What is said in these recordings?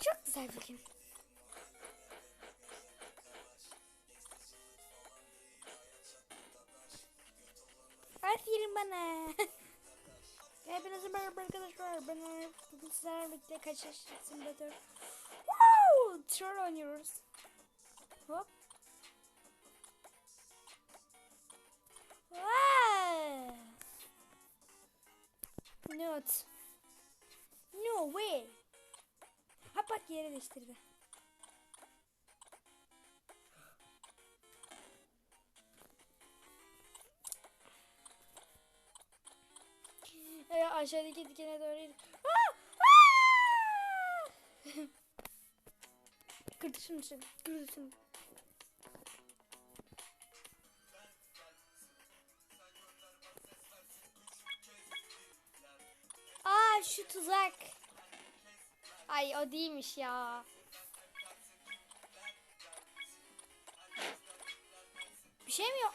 Çok güzel bir gün. Aferin bana. Hepinize merhaba arkadaşlar. Ben. Bugün sizlerle birlikte kaçış simülatör. Wow! Troll oynuyoruz. Hop. Wow! Not. No way. Ha bak yere değiştirdi. Evet, aşağıdaki dikene doğru! Kırtışın mısın? Kırtışın. Aa şu tuzak. Ay o değilmiş ya. Bir şey mi yok?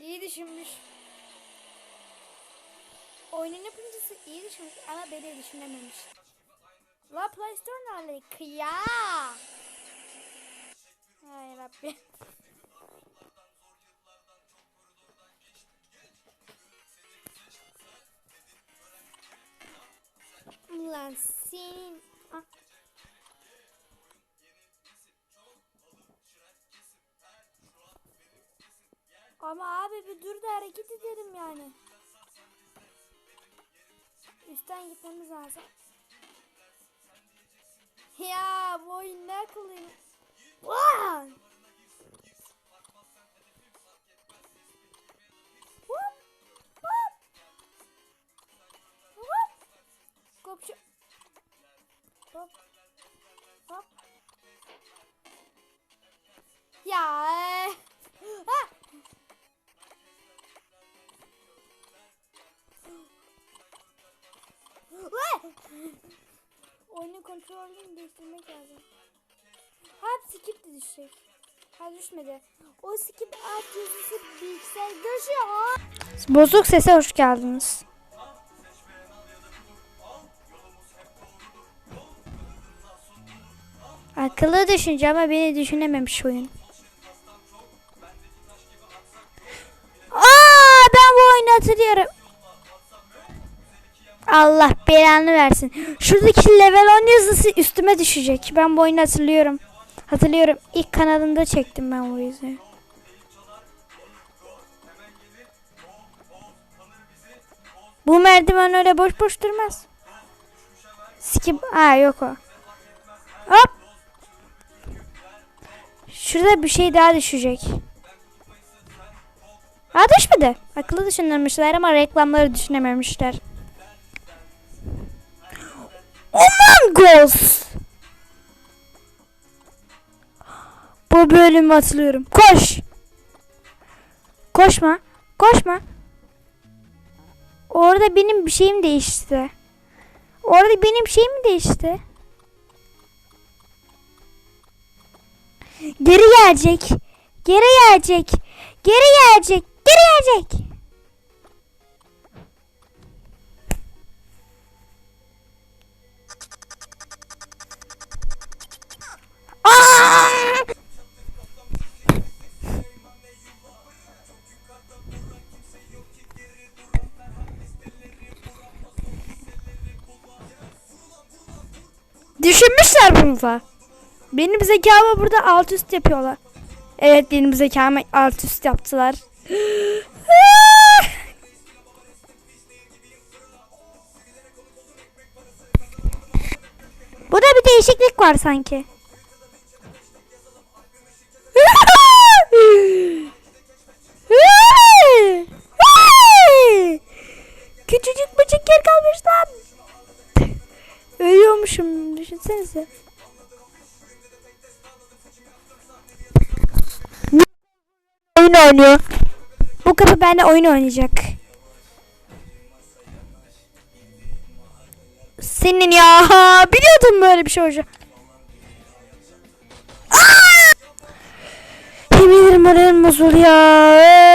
İyi düşünmüş. Oyunun yapımcısı iyi düşünmüş ama beni düşünememiş. La Play Store alaka ya? Ay Rabbi. Lan senin... Ah. Ama abi bir dur da hareket edelim yani. Üstten gitmemiz lazım. Ya bu oyun ne akıllıyım. Kopçu. Hop. Hop. Ya. Vay! Oyunun kontrolünü değiştirmek lazım. Ha skip de düşecek. Ha düşmedi. O skip alt yazısı bilgisayar düşüyor. Bozuk sese hoş geldiniz. Akıllı düşünce ama beni düşünememiş oyun. Aa ben bu oyunu hatırlıyorum. Allah belanı versin. Şuradaki level 10 yazısı üstüme düşecek. Ben bu oyunu hatırlıyorum. Hatırlıyorum. İlk kanalında çektim ben bu yüzü. Bu merdiven öyle boş boş durmaz. Skip. Aa yok o. Hop. Şurada bir şey daha düşecek. Aa düşmedi. Akıllı düşünmemişler ama reklamları düşünememişler. Among Us. Bu bölümü hatırlıyorum. Koş. Koşma. Koşma. Orada benim bir şeyim değişti. Orada benim şeyim değişti. Geri gelecek. Geri gelecek. Geri gelecek. Geri gelecek. Düşünmüşler bunu da. Benim zekamı burada alt üst yapıyorlar. Evet benim zekamı alt üst yaptılar. Burada bir değişiklik var sanki. Düşünsenize. Oyun oynuyor. bu kapı benimle oyun oynayacak. Senin ya biliyordum böyle bir şey olacak. Yemin ederim moralim bozuldu ya.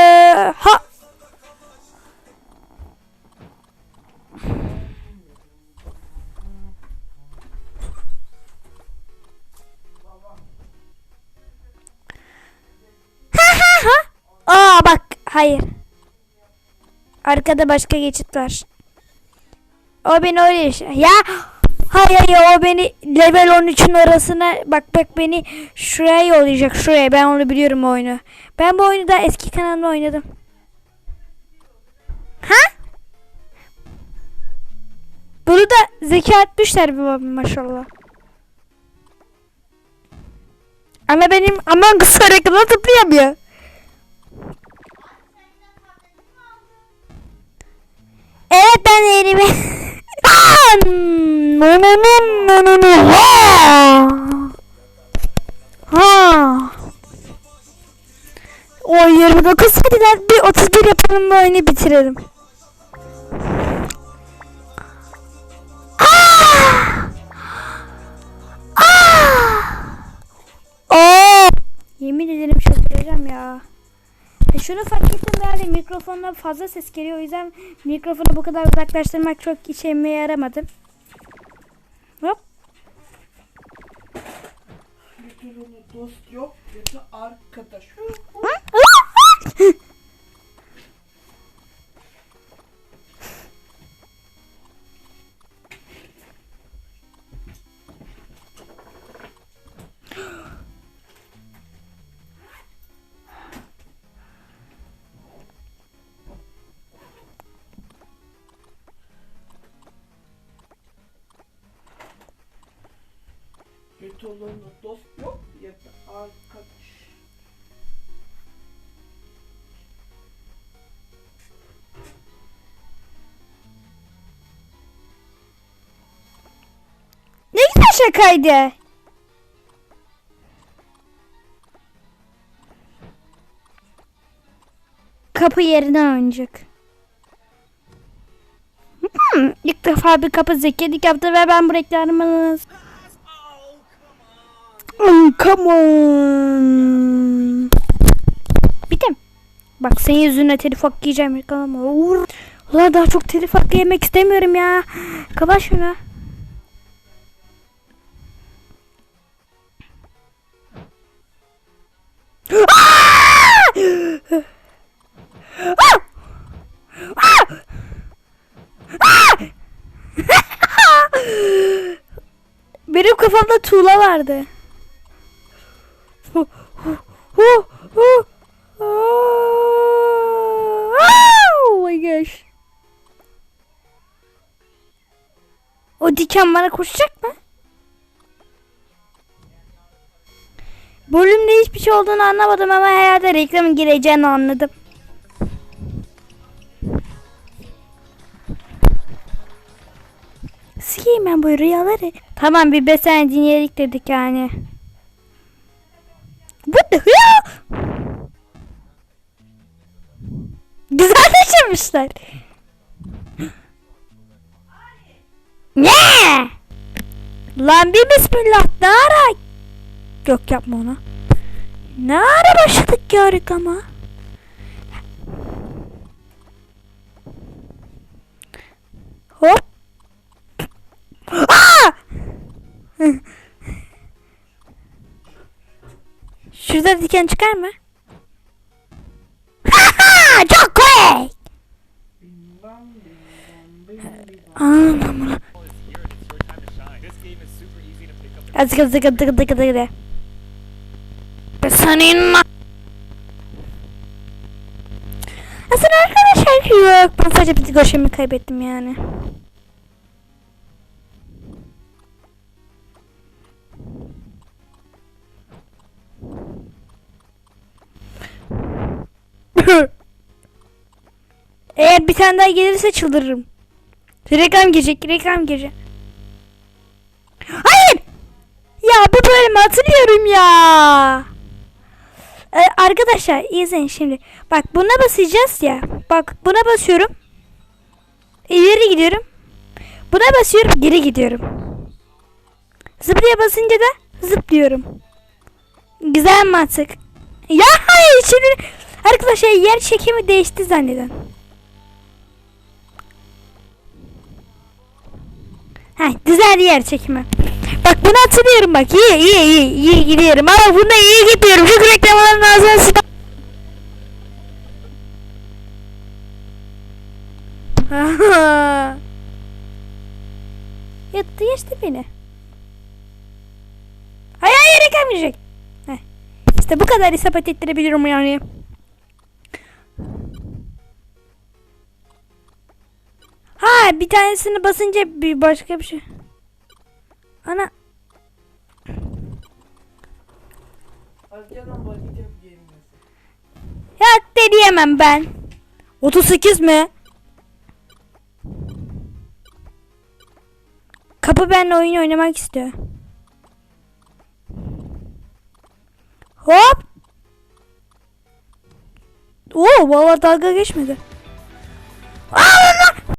Arkada başka geçit var. O beni yaşa- Ya hayır hayır o beni level 13'ün arasına bak bak beni şuraya yollayacak şuraya ben onu biliyorum oyunu. Ben bu oyunu da eski kanalımda oynadım. Ha? Bunu da zeka etmişler bir maşallah. Ama benim aman kız hareketine tıklayamıyor. Evet ben elimi. Ha. O 29 hadiler bir 31 yapalım bu oyunu bitirelim. Şunu fark ettim yani mikrofondan fazla ses geliyor. O yüzden mikrofonu bu kadar uzaklaştırmak çok işime yaramadı. Hop. Götürünü dost yok, götü arkadaş. Olanı dost yok, götü arkadaş. Ne güzel şakaydı. Kapı yerinden oynayacak. Hmm, ilk defa bir kapı zekilik yaptı ve ben bu reklamını... Oh, come on. Bitim. Bak senin yüzüne telif hakkı yiyeceğim. Yakalama. Uğur. Ulan daha çok telif hakkı yemek istemiyorum ya. Kapat şunu. Benim kafamda tuğla vardı. Oh my gosh. O diken bana koşacak mı? Bölümde hiçbir şey olduğunu anlamadım ama herhalde reklamın gireceğini anladım. Sikeyim ben bu rüyaları. Tamam bir besen dinleyelim dedik yani. What the hell? Güzel. Ne? Lan bir bismillah ne ara? Yok yapma onu. Ne ara başladık ya reklama? Hop. Aa! Super easy to pick up. Hadi sıkı sıkı sıkı sıkı sıkı. Ben senin Aslında arkadaşlar yok. Ben sadece bir goşemi kaybettim yani. Eğer bir tane daha gelirse çıldırırım. Reklam girecek, reklam girecek. Hayır! Ya bu bölümü hatırlıyorum ya. Ee, arkadaşlar izleyin şimdi. Bak buna basacağız ya. Bak buna basıyorum. İleri gidiyorum. Buna basıyorum geri gidiyorum. Zıplaya basınca da zıplıyorum. Güzel mantık. Ya hayır şimdi arkadaşlar yer çekimi değişti zanneden. Ha güzel yer çekimi. Bak bunu hatırlıyorum bak iyi iyi iyi iyi gidiyorum ama bunda iyi gidiyorum. Şu reklamların ağzına sıra. Yattı geçti beni. Hayır hayır gelmeyecek. İşte bu kadar isabet ettirebiliyorum yani. Ha bir tanesini basınca bir başka bir şey. Ana ya deneyemem ben. 38 mi? Kapı benimle oyun oynamak istiyor. Hop. Oo valla dalga geçmedi.